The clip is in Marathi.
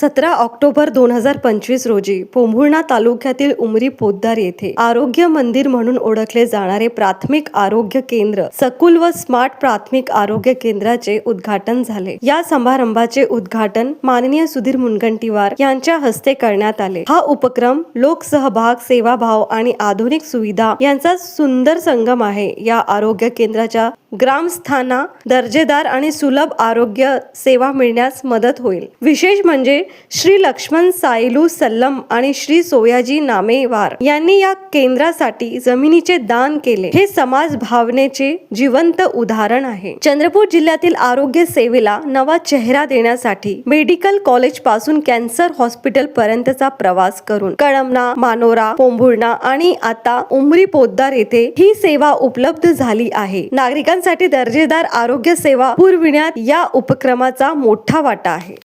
सतरा ऑक्टोबर दोन हजार पंचवीस रोजी पोंभुर्णा तालुक्यातील उमरी पोद्दार येथे आरोग्य मंदिर म्हणून ओळखले जाणारे प्राथमिक आरोग्य केंद्र सकुल व स्मार्ट प्राथमिक आरोग्य केंद्राचे उद्घाटन झाले. या समारंभाचे उद्घाटन माननीय सुधीर मुनगंटीवार यांच्या हस्ते करण्यात आले. हा उपक्रम लोकसहभाग सेवाभाव आणि आधुनिक सुविधा यांचा सुंदर संगम आहे. या आरोग्य केंद्राच्या ग्रामस्थांना दर्जेदार आणि सुलभ आरोग्य सेवा मिळण्यास मदत होईल. विशेष म्हणजे श्री लक्ष्मण सायलू सल्लम आणि श्री सोयाजी नामेवार यांनी या केंद्रासाठी जमिनीचे दान केले. हे समाज भावनेचे जिवंत उदाहरण आहे. चंद्रपूर जिल्ह्यातील आरोग्य सेवेला नवा चेहरा देण्यासाठी मेडिकल कॉलेजपासून कॅन्सर हॉस्पिटल पर्यंतचा प्रवास करून कळमना मानोरा पोंभुर्णा आणि आता उमरी पोद्दार येथे ही सेवा उपलब्ध झाली आहे. नागरिकांसाठी दर्जेदार आरोग्य सेवा पुरविण्यात या उपक्रमाचा मोठा वाटा आहे.